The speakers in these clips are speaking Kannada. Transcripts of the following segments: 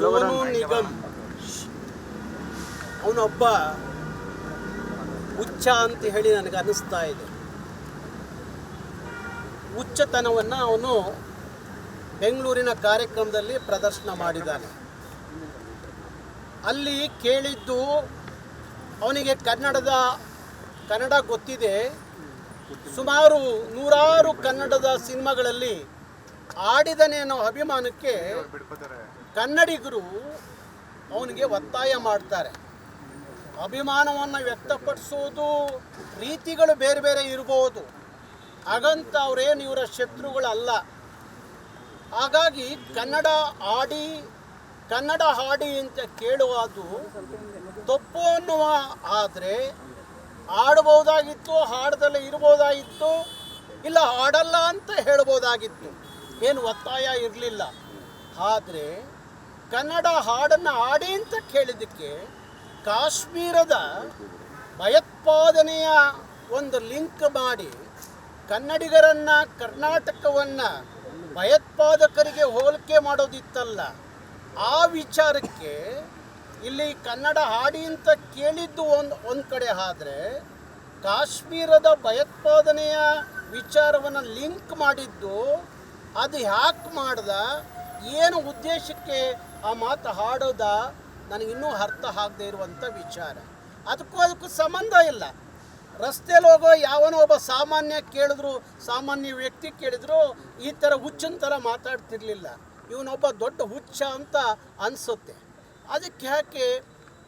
ಸೋನು ನಿಗಮ್. ಅವನೊಬ್ಬ ಹುಚ್ಚ ಅಂತ ಹೇಳಿ ನನಗೆ ಅನ್ನಿಸ್ತಾ ಇದೆ. ಹುಚ್ಚತನವನ್ನು ಅವನು ಬೆಂಗಳೂರಿನ ಕಾರ್ಯಕ್ರಮದಲ್ಲಿ ಪ್ರದರ್ಶನ ಮಾಡಿದ್ದಾನೆ. ಅಲ್ಲಿ ಕೇಳಿದ್ದು ಅವನಿಗೆ ಕನ್ನಡದ ಕನ್ನಡ ಗೊತ್ತಿದೆ. ಸುಮಾರು ನೂರಾರು ಕನ್ನಡದ ಸಿನಿಮಾಗಳಲ್ಲಿ ಆಡಿದನೆ ಅನ್ನೋ ಅಭಿಮಾನಕ್ಕೆ ಕನ್ನಡಿಗರು ಅವನಿಗೆ ಒತ್ತಾಯ ಮಾಡ್ತಾರೆ. ಅಭಿಮಾನವನ್ನು ವ್ಯಕ್ತಪಡಿಸೋದು, ರೀತಿಗಳು ಬೇರೆ ಬೇರೆ ಇರ್ಬೋದು. ಹಾಗಂತ ಅವರೇನು ಇವರ ಶತ್ರುಗಳಲ್ಲ. ಹಾಗಾಗಿ ಕನ್ನಡ ಆಡಿ, ಕನ್ನಡ ಹಾಡಿ ಅಂತ ಕೇಳುವುದು ತಪ್ಪು ಅನ್ನುವ ಆದರೆ ಹಾಡ್ಬೋದಾಗಿತ್ತು ಹಾಡದಲ್ಲೇ ಇರ್ಬೋದಾಗಿತ್ತು, ಇಲ್ಲ ಹಾಡಲ್ಲ ಅಂತ ಹೇಳ್ಬೋದಾಗಿತ್ತು. ಏನು ಒತ್ತಾಯ ಇರಲಿಲ್ಲ. ಆದರೆ ಕನ್ನಡ ಹಾಡನ್ನು ಹಾಡಿ ಅಂತ ಕೇಳಿದ್ದಕ್ಕೆ ಕಾಶ್ಮೀರದ ಭಯೋತ್ಪಾದನೆಯ ಒಂದು ಲಿಂಕ್ ಮಾಡಿ ಕನ್ನಡಿಗರನ್ನು, ಕರ್ನಾಟಕವನ್ನು ಭಯೋತ್ಪಾದಕರಿಗೆ ಹೋಲಿಕೆ ಮಾಡೋದಿತ್ತಲ್ಲ, ಆ ವಿಚಾರಕ್ಕೆ ಇಲ್ಲಿ ಕನ್ನಡ ಹಾಡಿ ಅಂತ ಕೇಳಿದ್ದು ಒಂದು ಒಂದು ಕಡೆ ಆದರೆ ಕಾಶ್ಮೀರದ ಭಯೋತ್ಪಾದನೆಯ ವಿಚಾರವನ್ನು ಲಿಂಕ್ ಮಾಡಿದ್ದು ಅದು ಯಾಕೆ ಮಾಡ್ದ ಏನು ಉದ್ದೇಶಕ್ಕೆ ಆ ಮಾತು ಹಾಡೋದ ನನಗಿನ್ನೂ ಅರ್ಥ ಆಗದೆ ಇರುವಂಥ ವಿಚಾರ. ಅದಕ್ಕೂ ಅದಕ್ಕೂ ಸಂಬಂಧ ಇಲ್ಲ. ರಸ್ತೆಯಲ್ಲಿ ಹೋಗೋ ಯಾವನೋ ಒಬ್ಬ ಸಾಮಾನ್ಯ ಕೇಳಿದ್ರು, ಸಾಮಾನ್ಯ ವ್ಯಕ್ತಿ ಕೇಳಿದ್ರು, ಈ ಥರ ಹುಚ್ಚಿನ ಥರ ಮಾತಾಡ್ತಿರ್ಲಿಲ್ಲ. ಇವನೊಬ್ಬ ದೊಡ್ಡ ಹುಚ್ಚ ಅಂತ ಅನಿಸುತ್ತೆ. ಅದಕ್ಕೆ ಯಾಕೆ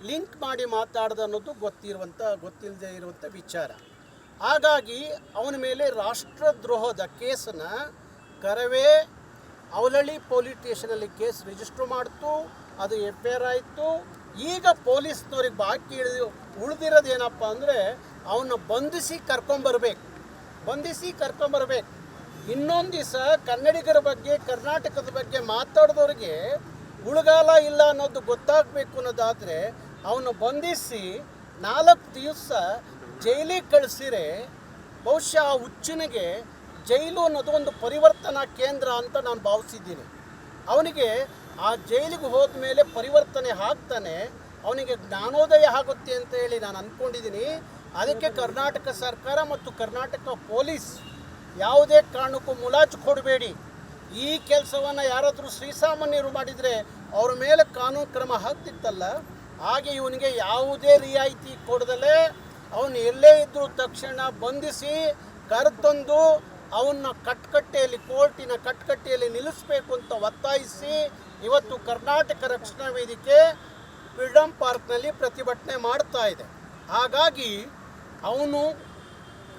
ಲಿಂಕ್ ಮಾಡಿ ಮಾತಾಡ್ದ ಅನ್ನೋದು ಗೊತ್ತಿರುವಂಥ ಗೊತ್ತಿಲ್ಲದೆ ಇರುವಂಥ ವಿಚಾರ. ಹಾಗಾಗಿ ಅವನ ಮೇಲೆ ರಾಷ್ಟ್ರದ್ರೋಹದ ಕೇಸನ್ನು ಕರವೇ ಅವಲಹಳ್ಳಿ ಪೊಲೀಸ್ ಸ್ಟೇಷನಲ್ಲಿ ಕೇಸ್ ರಿಜಿಸ್ಟರ್ ಮಾಡ್ತು, ಅದು ಎಫ್ ಐ ಆರ್ ಆಯಿತು. ಈಗ ಪೊಲೀಸ್ನವ್ರಿಗೆ ಬಾಕಿ ಇಳಿದು ಉಳಿದಿರೋದು ಏನಪ್ಪ ಅಂದರೆ ಅವನ್ನ ಬಂಧಿಸಿ ಕರ್ಕೊಂಬರ್ಬೇಕು ಬಂಧಿಸಿ ಕರ್ಕೊಂಬರ್ಬೇಕು ಇನ್ನೊಂದು ದಿವಸ ಕನ್ನಡಿಗರ ಬಗ್ಗೆ, ಕರ್ನಾಟಕದ ಬಗ್ಗೆ ಮಾತಾಡಿದವ್ರಿಗೆ ಉಳುಗಾಲ ಇಲ್ಲ ಅನ್ನೋದು ಗೊತ್ತಾಗಬೇಕು ಅನ್ನೋದಾದರೆ, ಅವನು ಬಂಧಿಸಿ ನಾಲ್ಕು ದಿವಸ ಜೈಲಿಗೆ ಕಳಿಸಿರೆ, ಬಹುಶಃ ಆ ಹುಚ್ಚನಿಗೆ ಜೈಲು ಅನ್ನೋದು ಒಂದು ಪರಿವರ್ತನಾ ಕೇಂದ್ರ ಅಂತ ನಾನು ಭಾವಿಸಿದ್ದೀನಿ. ಅವನಿಗೆ ಆ ಜೈಲಿಗೆ ಹೋದ ಮೇಲೆ ಪರಿವರ್ತನೆ ಆಗ್ತಾನೆ, ಅವನಿಗೆ ಜ್ಞಾನೋದಯ ಆಗುತ್ತೆ ಅಂತ ಹೇಳಿ ನಾನು ಅಂದ್ಕೊಂಡಿದ್ದೀನಿ ಅದಕ್ಕೆ ಕರ್ನಾಟಕ ಸರ್ಕಾರ ಮತ್ತು ಕರ್ನಾಟಕ ಪೊಲೀಸ್ ಯಾವುದೇ ಕಾರಣಕ್ಕೂ ಮುಲಾಜು ಕೊಡಬೇಡಿ. ಈ ಕೆಲಸವನ್ನು ಯಾರಾದರೂ ಶ್ರೀಸಾಮಾನ್ಯರು ಮಾಡಿದರೆ ಅವ್ರ ಮೇಲೆ ಕಾನೂನು ಕ್ರಮ ಆಗ್ತಿತ್ತಲ್ಲ ಹಾಗೆ ಇವನಿಗೆ ಯಾವುದೇ ರಿಯಾಯಿತಿ ಕೊಡದಲೇ ಅವನು ಎಲ್ಲೇ ಇದ್ದರೂ ತಕ್ಷಣ ಬಂಧಿಸಿ ಕರೆತಂದು ಅವನ್ನ ಕಟ್ಕಟ್ಟೆಯಲ್ಲಿ, ಕೋರ್ಟಿನ ಕಟ್ಕಟ್ಟೆಯಲ್ಲಿ ನಿಲ್ಲಿಸಬೇಕು ಅಂತ ಒತ್ತಾಯಿಸಿ ಇವತ್ತು ಕರ್ನಾಟಕ ರಕ್ಷಣಾ ವೇದಿಕೆ ಫ್ರೀಡಮ್ ಪಾರ್ಕ್ನಲ್ಲಿ ಪ್ರತಿಭಟನೆ ಮಾಡ್ತಾ ಇದೆ. ಹಾಗಾಗಿ ಅವನು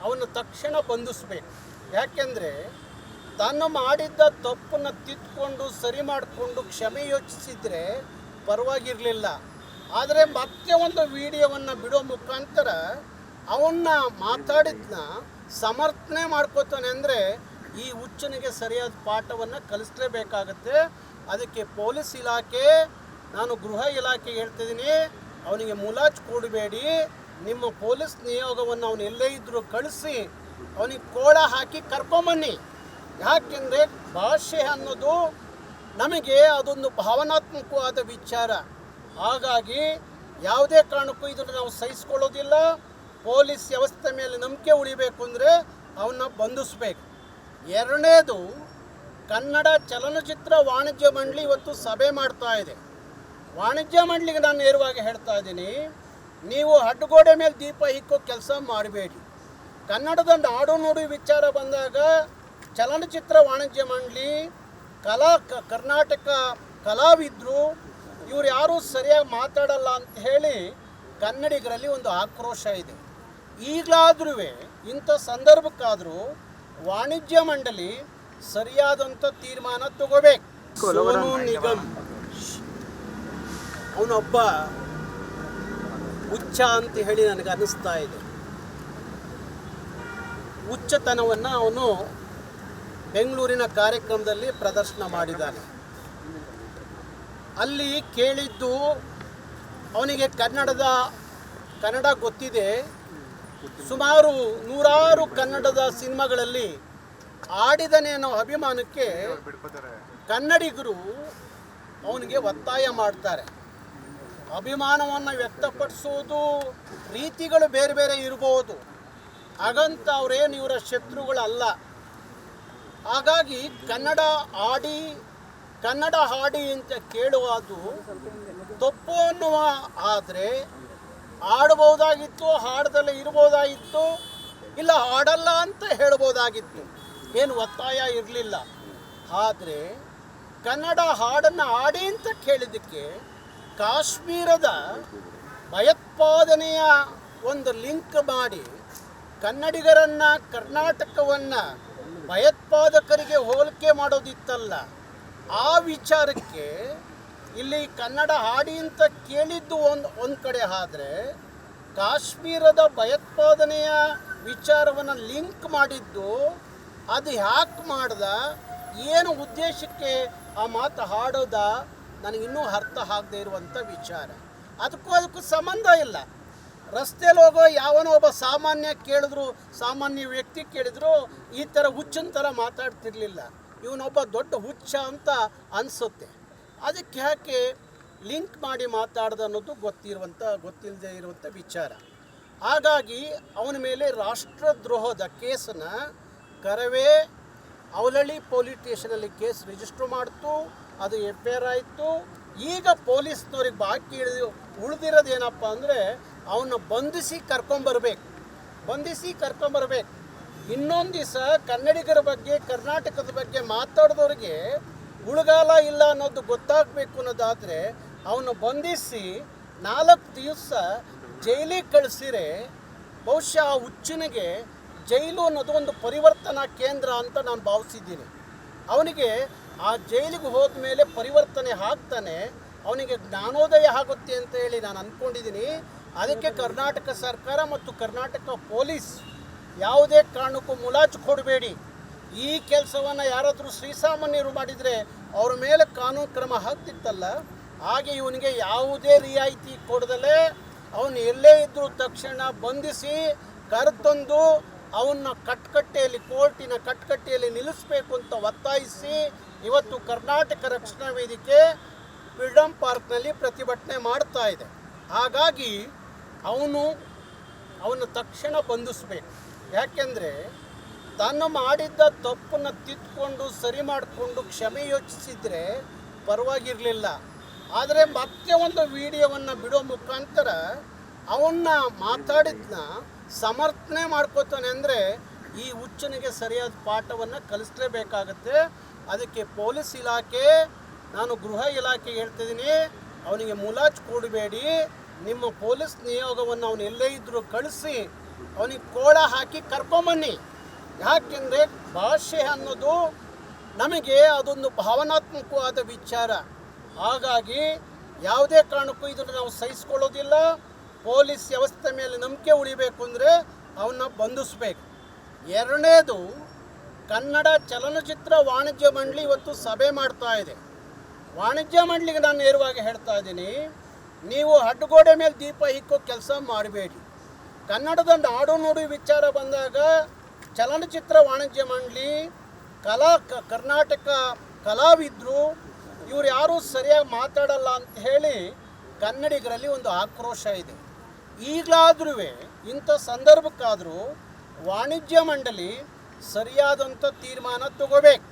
ಅವನ ತಕ್ಷಣ ಬಂಧಿಸಬೇಕು. ಯಾಕೆಂದರೆ ತಾನು ಮಾಡಿದ್ದ ತಪ್ಪನ್ನು ತಿದ್ದುಕೊಂಡು ಸರಿ ಮಾಡಿಕೊಂಡು, ಕ್ಷಮೆ ಯೋಚಿಸಿದರೆ ಪರವಾಗಿರಲಿಲ್ಲ. ಆದರೆ ಮತ್ತೆ ಒಂದು ವಿಡಿಯೋವನ್ನು ಬಿಡೋ ಮುಖಾಂತರ ಅವನ್ನ ಮಾತಾಡಿದ್ನ ಸಮರ್ಥನೆ ಮಾಡ್ಕೋತಾನೆ ಅಂದರೆ ಈ ಹುಚ್ಚನಿಗೆ ಸರಿಯಾದ ಪಾಠವನ್ನು ಕಲಿಸ್ಲೇಬೇಕಾಗತ್ತೆ. ಅದಕ್ಕೆ ಪೊಲೀಸ್ ಇಲಾಖೆ, ನಾನು ಗೃಹ ಇಲಾಖೆ ಹೇಳ್ತಿದ್ದೀನಿ, ಅವನಿಗೆ ಮುಲಾಜ್ ಕೊಡಬೇಡಿ. ನಿಮ್ಮ ಪೊಲೀಸ್ ನಿಯೋಗವನ್ನು ಅವನು ಎಲ್ಲೇ ಇದ್ದರೂ ಕಳಿಸಿ, ಅವನಿಗೆ ಕೋಳ ಹಾಕಿ ಕರ್ಕೊಂಬನ್ನಿ. ಯಾಕೆಂದರೆ ಭಾಷೆ ಅನ್ನೋದು ನಮಗೆ ಅದೊಂದು ಭಾವನಾತ್ಮಕವಾದ ವಿಚಾರ. ಹಾಗಾಗಿ ಯಾವುದೇ ಕಾರಣಕ್ಕೂ ಇದನ್ನು ನಾವು ಸಹಿಸ್ಕೊಳ್ಳೋದಿಲ್ಲ. ಪೊಲೀಸ್ ವ್ಯವಸ್ಥೆ ಮೇಲೆ ನಂಬಿಕೆ ಉಳಿಬೇಕು ಅಂದರೆ ಅವನ್ನ ಬಂಧಿಸ್ಬೇಕು. ಎರಡನೇದು, ಕನ್ನಡ ಚಲನಚಿತ್ರ ವಾಣಿಜ್ಯ ಮಂಡಳಿ ಇವತ್ತು ಸಭೆ ಮಾಡ್ತಾ ಇದೆ. ವಾಣಿಜ್ಯ ಮಂಡಳಿಗೆ ನಾನು ನೇರವಾಗಿ ಹೇಳ್ತಾ ಇದ್ದೀನಿ, ನೀವು ಅಡ್ಡಗೋಡೆ ಮೇಲೆ ದೀಪ ಇಕ್ಕೋ ಕೆಲಸ ಮಾಡಬೇಡಿ. ಕನ್ನಡದ ನಾಡು ನುಡಿ ವಿಚಾರ ಬಂದಾಗ ಚಲನಚಿತ್ರ ವಾಣಿಜ್ಯ ಮಂಡಳಿ, ಕಲಾ ಕರ್ನಾಟಕ ಕಲಾವಿದರು, ಇವ್ರು ಯಾರೂ ಸರಿಯಾಗಿ ಮಾತಾಡಲ್ಲ ಅಂತ ಹೇಳಿ ಕನ್ನಡಿಗರಲ್ಲಿ ಒಂದು ಆಕ್ರೋಶ ಇದೆ. ಈಗಲಾದ್ರೂ ಇಂಥ ಸಂದರ್ಭಕ್ಕಾದರೂ ವಾಣಿಜ್ಯ ಮಂಡಳಿ ಸರಿಯಾದಂಥ ತೀರ್ಮಾನ ತಗೋಬೇಕು. ಸೋನು ನಿಗಮ್. ಅವನೊಬ್ಬ ಹುಚ್ಚ ಅಂತ ಹೇಳಿ ನನಗೆ ಅನ್ನಿಸ್ತಾ ಇದೆ. ಹುಚ್ಚತನವನ್ನು ಅವನು ಬೆಂಗಳೂರಿನ ಕಾರ್ಯಕ್ರಮದಲ್ಲಿ ಪ್ರದರ್ಶನ ಮಾಡಿದ್ದಾನೆ. ಅಲ್ಲಿ ಕೇಳಿದ್ದು ಅವನಿಗೆ ಕನ್ನಡದ ಕನ್ನಡ ಗೊತ್ತಿದೆ. ಸುಮಾರು ನೂರಾರು ಕನ್ನಡದ ಸಿನಿಮಾಗಳಲ್ಲಿ ಆಡಿದನೆ ಅನ್ನೋ ಅಭಿಮಾನಕ್ಕೆ ಕನ್ನಡಿಗರು ಅವನಿಗೆ ಒತ್ತಾಯ ಮಾಡ್ತಾರೆ. ಅಭಿಮಾನವನ್ನು ವ್ಯಕ್ತಪಡಿಸೋದು, ರೀತಿಗಳು ಬೇರೆ ಬೇರೆ ಇರಬಹುದು ಹಾಗಂತ ಅವರೇನು ಇವರ ಶತ್ರುಗಳಲ್ಲ. ಹಾಗಾಗಿ ಕನ್ನಡ ಆಡಿ, ಕನ್ನಡ ಹಾಡಿ ಅಂತ ಕೇಳುವುದು ತಪ್ಪು ಅನ್ನುವ ಆದರೆ ಆಡಬಹುದಾಗಿತ್ತು, ಹಾಡದಲ್ಲಿ ಇರ್ಬೋದಾಗಿತ್ತು ಇಲ್ಲ ಹಾಡಲ್ಲ ಅಂತ ಹೇಳ್ಬೋದಾಗಿತ್ತು ಏನು ಒತ್ತಾಯ ಇರಲಿಲ್ಲ. ಆದರೆ ಕನ್ನಡ ಹಾಡನ್ನು ಹಾಡಿ ಅಂತ ಕೇಳಿದ್ದಕ್ಕೆ ಕಾಶ್ಮೀರದ ಭಯೋತ್ಪಾದನೆಯ ಒಂದು ಲಿಂಕ್ ಮಾಡಿ ಕನ್ನಡಿಗರನ್ನು, ಕರ್ನಾಟಕವನ್ನು ಭಯೋತ್ಪಾದಕರಿಗೆ ಹೋಲಿಕೆ ಮಾಡೋದಿತ್ತಲ್ಲ, ಆ ವಿಚಾರಕ್ಕೆ ಇಲ್ಲಿ ಕನ್ನಡ ಹಾಡಿ ಅಂತ ಕೇಳಿದ್ದು ಒಂದು ಒಂದು ಕಡೆ ಆದರೆ ಕಾಶ್ಮೀರದ ಭಯೋತ್ಪಾದನೆಯ ವಿಚಾರವನ್ನು ಲಿಂಕ್ ಮಾಡಿದ್ದು ಅದು ಯಾಕೆ ಮಾಡ್ದ ಏನು ಉದ್ದೇಶಕ್ಕೆ ಆ ಮಾತು ಹಾಡೋದ ನನಗಿನ್ನೂ ಅರ್ಥ ಆಗದೆ ಇರುವಂಥ ವಿಚಾರ. ಅದಕ್ಕೂ ಅದಕ್ಕೂ ಸಂಬಂಧ ಇಲ್ಲ. ರಸ್ತೆಯಲ್ಲಿ ಹೋಗೋ ಯಾವನೋ ಒಬ್ಬ ಸಾಮಾನ್ಯ ಕೇಳಿದ್ರು, ಸಾಮಾನ್ಯ ವ್ಯಕ್ತಿ ಕೇಳಿದ್ರು ಈ ಥರ ಹುಚ್ಚಿನ ಥರ ಮಾತಾಡ್ತಿರ್ಲಿಲ್ಲ. ಇವನೊಬ್ಬ ದೊಡ್ಡ ಹುಚ್ಚ ಅಂತ ಅನಿಸುತ್ತೆ. ಅದಕ್ಕೆ ಯಾಕೆ ಲಿಂಕ್ ಮಾಡಿ ಮಾತಾಡ್ದ ಅನ್ನೋದು ಗೊತ್ತಿರುವಂಥ, ಗೊತ್ತಿಲ್ಲದೆ ಇರುವಂಥ ವಿಚಾರ. ಹಾಗಾಗಿ ಅವನ ಮೇಲೆ ರಾಷ್ಟ್ರದ್ರೋಹದ ಕೇಸನ್ನ ಕರವೇ ಅವಲಳ್ಳಿ ಪೊಲೀಸ್ ಸ್ಟೇಷನಲ್ಲಿ ಕೇಸ್ ರಿಜಿಸ್ಟರ್ ಮಾಡ್ತು, ಅದು ಎಫ್ ಐ ಆರ್ ಆಯಿತು. ಈಗ ಪೊಲೀಸ್ನವ್ರಿಗೆ ಬಾಕಿ ಇಳಿದು, ಉಳಿದಿರೋದು ಏನಪ್ಪ ಅಂದರೆ ಅವನ್ನ ಬಂಧಿಸಿ ಕರ್ಕೊಂಬರ್ಬೇಕು ಬಂಧಿಸಿ ಕರ್ಕೊಂಬರ್ಬೇಕು ಇನ್ನೊಂದು ದಿವಸ ಕನ್ನಡಿಗರ ಬಗ್ಗೆ, ಕರ್ನಾಟಕದ ಬಗ್ಗೆ ಮಾತಾಡಿದವ್ರಿಗೆ ಉಳುಗಾಲ ಇಲ್ಲ ಅನ್ನೋದು ಗೊತ್ತಾಗಬೇಕು ಅನ್ನೋದಾದರೆ ಅವನು ಬಂಧಿಸಿ ನಾಲ್ಕು ದಿವಸ ಜೈಲಿಗೆ ಕಳಿಸಿರೆ ಬಹುಶಃ ಆ ಹುಚ್ಚಿನಿಗೆ ಜೈಲು ಅನ್ನೋದು ಒಂದು ಪರಿವರ್ತನಾ ಕೇಂದ್ರ ಅಂತ ನಾನು ಭಾವಿಸಿದ್ದೀನಿ. ಅವನಿಗೆ ಆ ಜೈಲಿಗೆ ಹೋದ ಮೇಲೆ ಪರಿವರ್ತನೆ ಆಗ್ತಾನೆ, ಅವನಿಗೆ ಜ್ಞಾನೋದಯ ಆಗುತ್ತೆ ಅಂತ ಹೇಳಿ ನಾನು ಅಂದ್ಕೊಂಡಿದ್ದೀನಿ ಅದಕ್ಕೆ ಕರ್ನಾಟಕ ಸರ್ಕಾರ ಮತ್ತು ಕರ್ನಾಟಕ ಪೊಲೀಸ್ ಯಾವುದೇ ಕಾರಣಕ್ಕೂ ಮುಲಾಜು ಕೊಡಬೇಡಿ. ಈ ಕೆಲಸವನ್ನು ಯಾರಾದರೂ ಶ್ರೀಸಾಮಾನ್ಯರು ಮಾಡಿದರೆ ಅವ್ರ ಮೇಲೆ ಕಾನೂನು ಕ್ರಮ ಆಗ್ತಿತ್ತಲ್ಲ ಹಾಗೆ ಇವನಿಗೆ ಯಾವುದೇ ರಿಯಾಯಿತಿ ಕೊಡದಲೇ ಅವನು ಎಲ್ಲೇ ಇದ್ದರೂ ತಕ್ಷಣ ಬಂಧಿಸಿ ಕರೆತಂದು ಅವನ್ನ ಕಟ್ಕಟ್ಟೆಯಲ್ಲಿ, ಕೋರ್ಟಿನ ಕಟ್ಕಟ್ಟೆಯಲ್ಲಿ ನಿಲ್ಲಿಸಬೇಕು ಅಂತ ಒತ್ತಾಯಿಸಿ ಇವತ್ತು ಕರ್ನಾಟಕ ರಕ್ಷಣಾ ವೇದಿಕೆ ಫ್ರೀಡಮ್ ಪಾರ್ಕ್ನಲ್ಲಿ ಪ್ರತಿಭಟನೆ ಮಾಡ್ತಾ ಇದೆ. ಹಾಗಾಗಿ ಅವನು ಅವನ ತಕ್ಷಣ ಬಂಧಿಸಬೇಕು. ಯಾಕೆಂದರೆ ತಾನು ಮಾಡಿದ್ದ ತಪ್ಪನ್ನು ತಿದ್ದುಕೊಂಡು ಸರಿ ಮಾಡಿಕೊಂಡು ಕ್ಷಮೆ ಯೋಚಿಸಿದರೆ ಪರವಾಗಿರಲಿಲ್ಲ. ಆದರೆ ಮತ್ತೆ ಒಂದು ವಿಡಿಯೋವನ್ನು ಬಿಡೋ ಮುಖಾಂತರ ಅವನ್ನ ಮಾತಾಡಿದ್ನ ಸಮರ್ಥನೆ ಮಾಡ್ಕೋತಾನೆ ಅಂದರೆ ಈ ಹುಚ್ಚನಿಗೆ ಸರಿಯಾದ ಪಾಠವನ್ನು ಕಲಿಸಲೇಬೇಕಾಗತ್ತೆ. ಅದಕ್ಕೆ ಪೊಲೀಸ್ ಇಲಾಖೆ, ನಾನು ಗೃಹ ಇಲಾಖೆ ಹೇಳ್ತಿದ್ದೀನಿ, ಅವನಿಗೆ ಮುಲಾಜ್ ಕೊಡಬೇಡಿ. ನಿಮ್ಮ ಪೊಲೀಸ್ ನಿಯೋಗವನ್ನು ಅವನು ಎಲ್ಲೇ ಇದ್ದರೂ ಕಳಿಸಿ, ಅವನಿಗೆ ಕೋಳ ಹಾಕಿ ಕರ್ಕೊಂಬನ್ನಿ. ಯಾಕೆಂದರೆ ಭಾಷೆ ಅನ್ನೋದು ನಮಗೆ ಅದೊಂದು ಭಾವನಾತ್ಮಕವಾದ ವಿಚಾರ. ಹಾಗಾಗಿ ಯಾವುದೇ ಕಾರಣಕ್ಕೂ ಇದನ್ನು ನಾವು ಸಹಿಸ್ಕೊಳ್ಳೋದಿಲ್ಲ. ಪೊಲೀಸ್ ವ್ಯವಸ್ಥೆ ಮೇಲೆ ನಂಬಿಕೆ ಉಳಿಬೇಕು ಅಂದರೆ ಅವನ್ನ ಬಂಧಿಸ್ಬೇಕು. ಎರಡನೇದು, ಕನ್ನಡ ಚಲನಚಿತ್ರ ವಾಣಿಜ್ಯ ಮಂಡಳಿ ಇವತ್ತು ಸಭೆ ಮಾಡ್ತಾ ಇದೆ. ವಾಣಿಜ್ಯ ಮಂಡಳಿಗೆ ನಾನು ನೇರವಾಗಿ ಹೇಳ್ತಾ ಇದ್ದೀನಿ, ನೀವು ಅಡ್ಡಗೋಡೆ ಮೇಲೆ ದೀಪ ಇಕ್ಕೋ ಕೆಲಸ ಮಾಡಬೇಡಿ. ಕನ್ನಡದ ನಾಡು ನುಡಿ ವಿಚಾರ ಬಂದಾಗ ಚಲನಚಿತ್ರ ವಾಣಿಜ್ಯ ಮಂಡಳಿ, ಕಲಾ ಕರ್ನಾಟಕ ಕಲಾವಿದ್ರು, ಇವ್ರು ಯಾರೂ ಸರಿಯಾಗಿ ಮಾತಾಡಲ್ಲ ಅಂತ ಹೇಳಿ ಕನ್ನಡಿಗರಲ್ಲಿ ಒಂದು ಆಕ್ರೋಶ ಇದೆ. ಈಗಲಾದ್ರೂ ಇಂಥ ಸಂದರ್ಭಕ್ಕಾದರೂ ವಾಣಿಜ್ಯ ಮಂಡಳಿ ಸರಿಯಾದಂಥ ತೀರ್ಮಾನ ತಗೋಬೇಕು.